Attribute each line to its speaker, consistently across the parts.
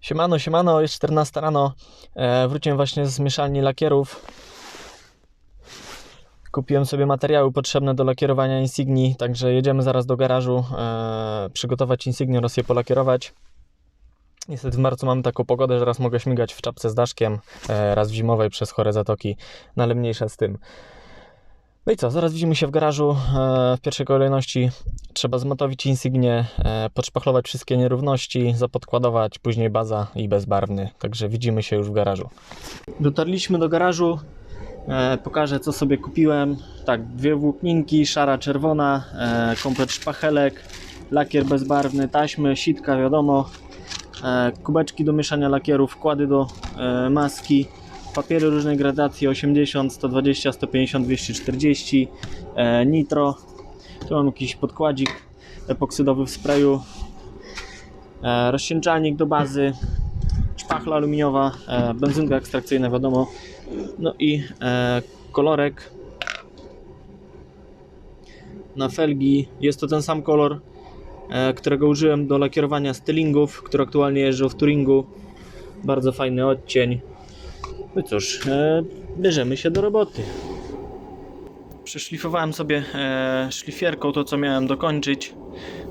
Speaker 1: Siemano, siemano, jest 14 rano. E, wróciłem właśnie z mieszalni lakierów. Kupiłem sobie materiały potrzebne do lakierowania Insigni, także jedziemy zaraz do garażu e, przygotować Insignię oraz je polakierować. Niestety w marcu mamy taką pogodę, że raz mogę śmigać w czapce z daszkiem, e, raz w zimowej przez chore zatoki, no ale mniejsza z tym. No i co, zaraz widzimy się w garażu. E, w pierwszej kolejności trzeba zmatowić Insignię, e, podszpachlować wszystkie nierówności, zapodkładować, później baza i bezbarwny. Także widzimy się już w garażu. Dotarliśmy do garażu. E, pokażę co sobie kupiłem. Tak, dwie włókninki, szara, czerwona, komplet szpachelek, lakier bezbarwny, taśmy, sitka, wiadomo, kubeczki do mieszania lakierów, wkłady do maski, papiery różnej gradacji 80, 120, 150, 240, e, nitro. Tu mam jakiś podkładzik epoksydowy w sprayu, e, rozcieńczalnik do bazy, szpachla aluminiowa, e, benzynka ekstrakcyjna, wiadomo, no i e, kolorek na felgi. Jest to ten sam kolor, e, którego użyłem do lakierowania stylingów, który aktualnie jeżdżą w Turingu. Bardzo fajny odcień. No cóż, e, bierzemy się do roboty. Przeszlifowałem sobie e, szlifierką to, co miałem dokończyć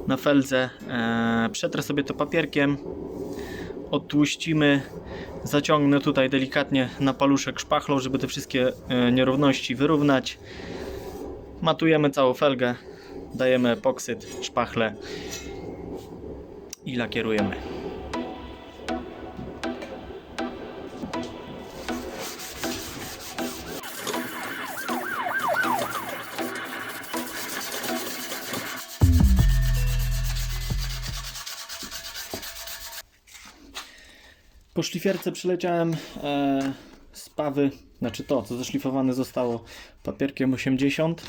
Speaker 1: na feldze. E, przetrę sobie to papierkiem, odtłuścimy, zaciągnę tutaj delikatnie na paluszek szpachlą, żeby te wszystkie e, nierówności wyrównać. Matujemy całą felgę, dajemy epoksyt, szpachlę i lakierujemy. Po szlifierce przyleciałem e, z pawy, znaczy to, co zeszlifowane zostało papierkiem 80.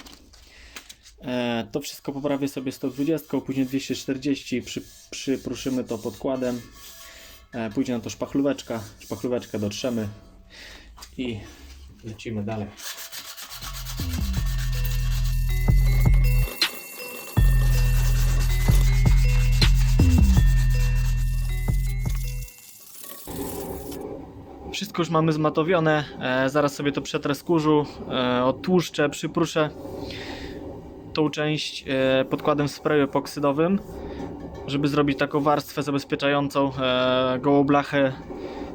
Speaker 1: E, to wszystko poprawię sobie 120, później 240, przy, przypruszymy to podkładem. E, pójdzie na to szpachlóweczka, szpachlóweczkę dotrzemy i lecimy dalej. Już mamy zmatowione. E, zaraz sobie to przetrę z kurzu, e, odtłuszczę, przypruszę tą część e, podkładem sprayu epoksydowym, żeby zrobić taką warstwę zabezpieczającą e, gołą blachę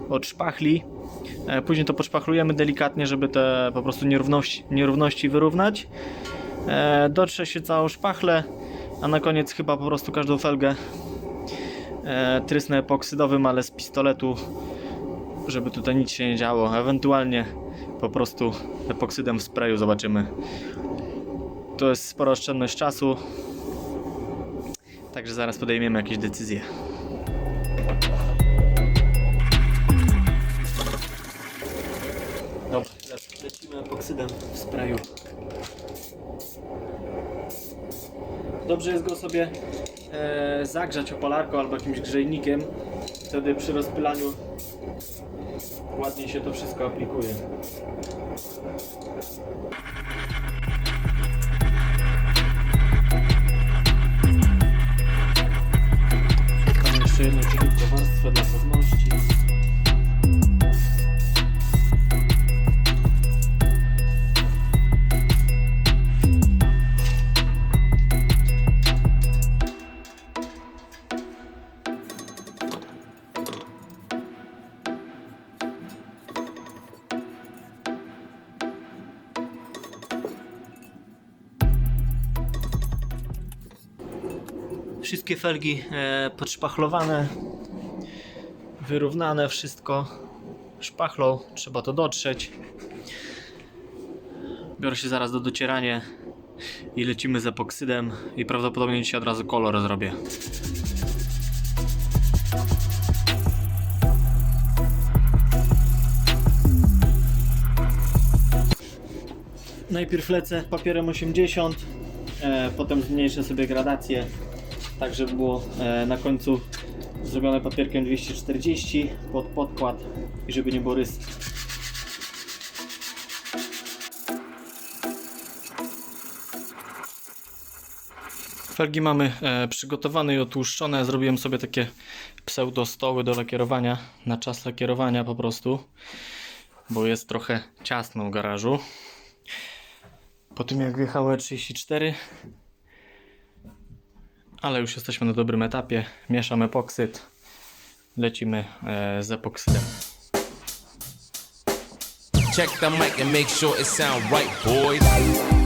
Speaker 1: od szpachli. E, później to podszpachlujemy delikatnie, żeby te po prostu nierówności, nierówności wyrównać. E, dotrze się całą szpachlę, a na koniec chyba po prostu każdą felgę e, trysnę epoksydowym, ale z pistoletu żeby tutaj nic się nie działo. Ewentualnie po prostu epoksydem w sprayu zobaczymy. To jest spora oszczędność czasu. Także zaraz podejmiemy jakieś decyzje. Dobra, teraz lecimy epoksydem w sprayu. Dobrze jest go sobie e, zagrzać opalarką albo jakimś grzejnikiem. Wtedy przy rozpylaniu ładnie się to wszystko aplikuje. Wszystkie felgi e, podszpachlowane, wyrównane wszystko szpachlą, trzeba to dotrzeć. Biorę się zaraz do docierania i lecimy z epoksydem i prawdopodobnie dzisiaj od razu kolor zrobię. Najpierw lecę papierem 80, e, potem zmniejszę sobie gradację, tak żeby było e, na końcu zrobione papierkiem 240 pod podkład i żeby nie było rys. Felgi mamy e, przygotowane i otłuszczone. Zrobiłem sobie takie pseudo stoły do lakierowania, na czas lakierowania po prostu, bo jest trochę ciasno w garażu. Po tym jak wjechało E34, ale już jesteśmy na dobrym etapie. Mieszam epoksyd, lecimy e, z epoksydem.
Speaker 2: Check the mic and make sure it sound right, boys.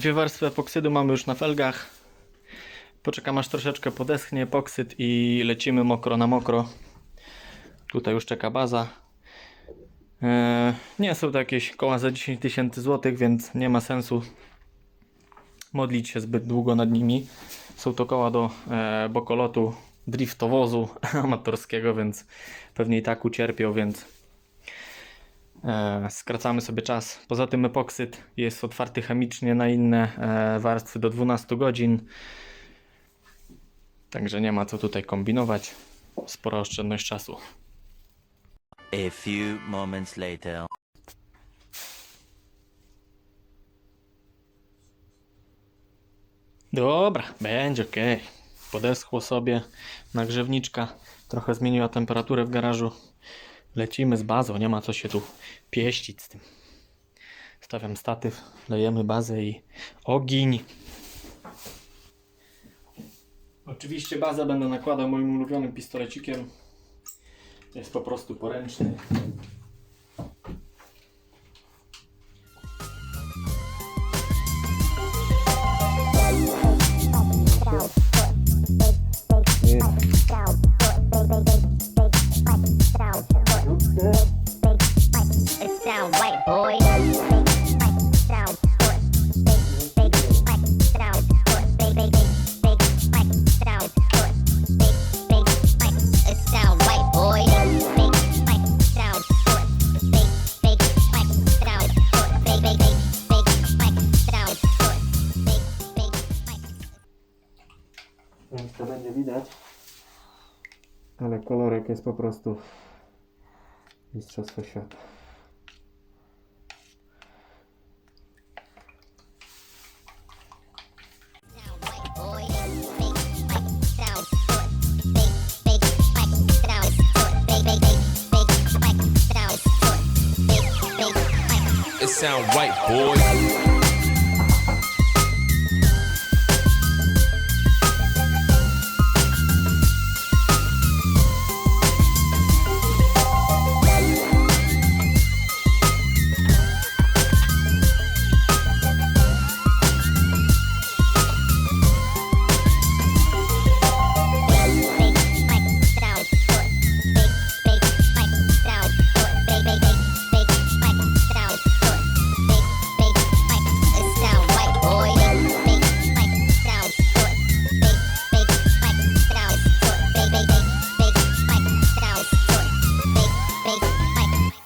Speaker 1: Dwie warstwy epoksydu mamy już na felgach. Poczekam aż troszeczkę podeschnie epoksyd i lecimy mokro na mokro. Tutaj już czeka baza. Eee, nie są to jakieś koła za 10 tysięcy złotych, więc nie ma sensu modlić się zbyt długo nad nimi. Są to koła do e, bokolotu, driftowozu amatorskiego, więc pewnie i tak ucierpią, więc E, skracamy sobie czas. Poza tym epoksyd jest otwarty chemicznie na inne e, warstwy do 12 godzin. Także nie ma co tutaj kombinować. Spora oszczędność czasu.
Speaker 3: A few moments later.
Speaker 1: Dobra, będzie ok. Podeschło sobie nagrzewniczka. Trochę zmieniła temperaturę w garażu. Lecimy z bazą, nie ma co się tu pieścić z tym. Stawiam statyw, lejemy bazę i ogień. Oczywiście bazę będę nakładał moim ulubionym pistolecikiem. Jest po prostu poręczny. Jest po prostu mistrzostwo świata.
Speaker 4: Sound white boy.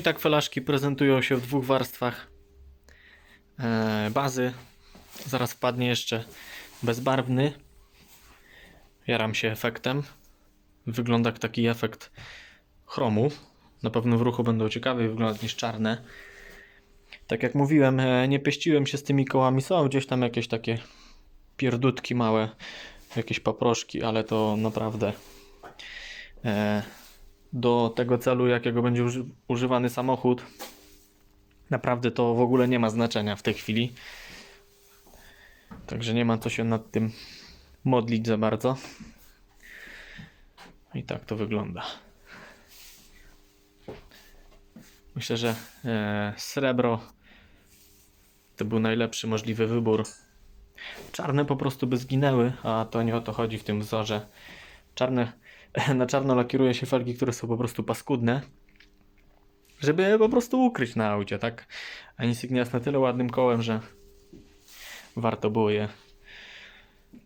Speaker 1: I tak felaszki prezentują się w dwóch warstwach e, bazy. Zaraz wpadnie jeszcze bezbarwny. Jaram się efektem. Wygląda jak taki efekt chromu. Na pewno w ruchu będą ciekawiej wyglądać niż czarne. Tak jak mówiłem, e, nie pieściłem się z tymi kołami. Są gdzieś tam jakieś takie pierdutki małe, jakieś paproszki, ale to naprawdę e, do tego celu, jakiego będzie uży używany samochód, naprawdę to w ogóle nie ma znaczenia w tej chwili. Także nie ma co się nad tym modlić za bardzo. I tak to wygląda. Myślę, że e, srebro to był najlepszy możliwy wybór. Czarne po prostu by zginęły, a to nie o to chodzi w tym wzorze. Czarne, na czarno lakieruje się felgi, które są po prostu paskudne, żeby je po prostu ukryć na aucie, tak? A Insignia jest na tyle ładnym kołem, że warto było je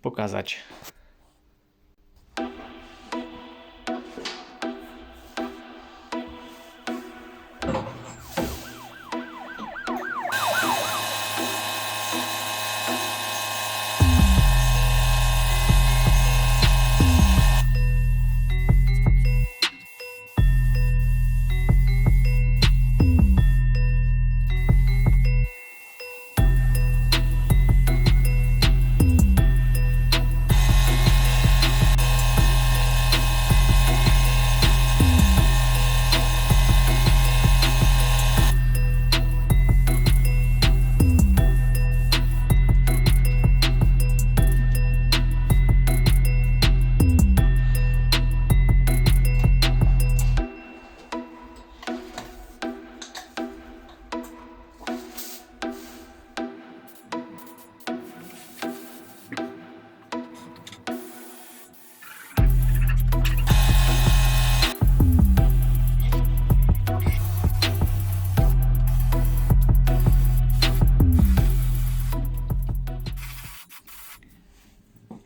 Speaker 1: pokazać.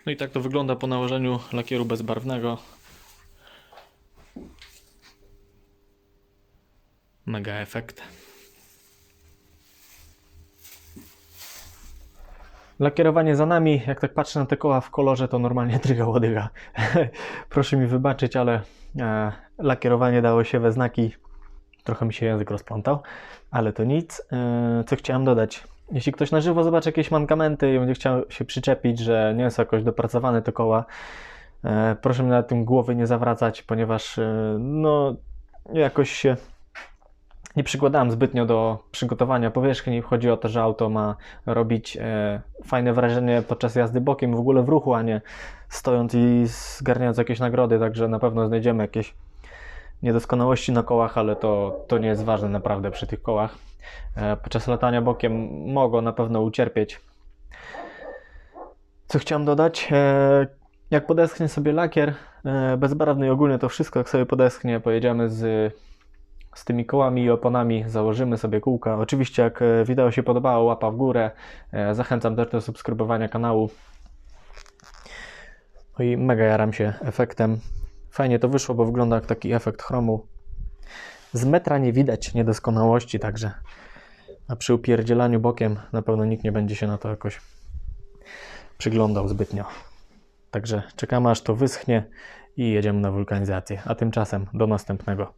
Speaker 1: No i tak to wygląda po nałożeniu lakieru bezbarwnego. Mega efekt. Lakierowanie za nami. Jak tak patrzę na te koła w kolorze, to normalnie dryga łodyga. Proszę mi wybaczyć, ale e, lakierowanie dało się we znaki. Trochę mi się język rozplątał, ale to nic. E, co chciałem dodać? Jeśli ktoś na żywo zobaczy jakieś mankamenty i będzie chciał się przyczepić, że nie są jakoś dopracowane te koła, e, proszę mi na tym głowy nie zawracać, ponieważ e, no jakoś się nie przykładałem zbytnio do przygotowania powierzchni. Chodzi o to, że auto ma robić e, fajne wrażenie podczas jazdy bokiem, w ogóle w ruchu, a nie stojąc i zgarniając jakieś nagrody, także na pewno znajdziemy jakieś niedoskonałości na kołach, ale to, to nie jest ważne naprawdę przy tych kołach. E, podczas latania bokiem mogą na pewno ucierpieć. Co chciałem dodać? E, jak podeschnie sobie lakier e, bezbarwny i ogólnie to wszystko, jak sobie podeschnie, pojedziemy z, z tymi kołami i oponami, założymy sobie kółka. Oczywiście, jak wideo się podobało, łapa w górę. Zachęcam też do subskrybowania kanału. No i mega jaram się efektem. Fajnie to wyszło, bo wygląda jak taki efekt chromu. Z metra nie widać niedoskonałości, także a przy upierdzielaniu bokiem na pewno nikt nie będzie się na to jakoś przyglądał zbytnio. Także czekamy aż to wyschnie i jedziemy na wulkanizację. A tymczasem do następnego.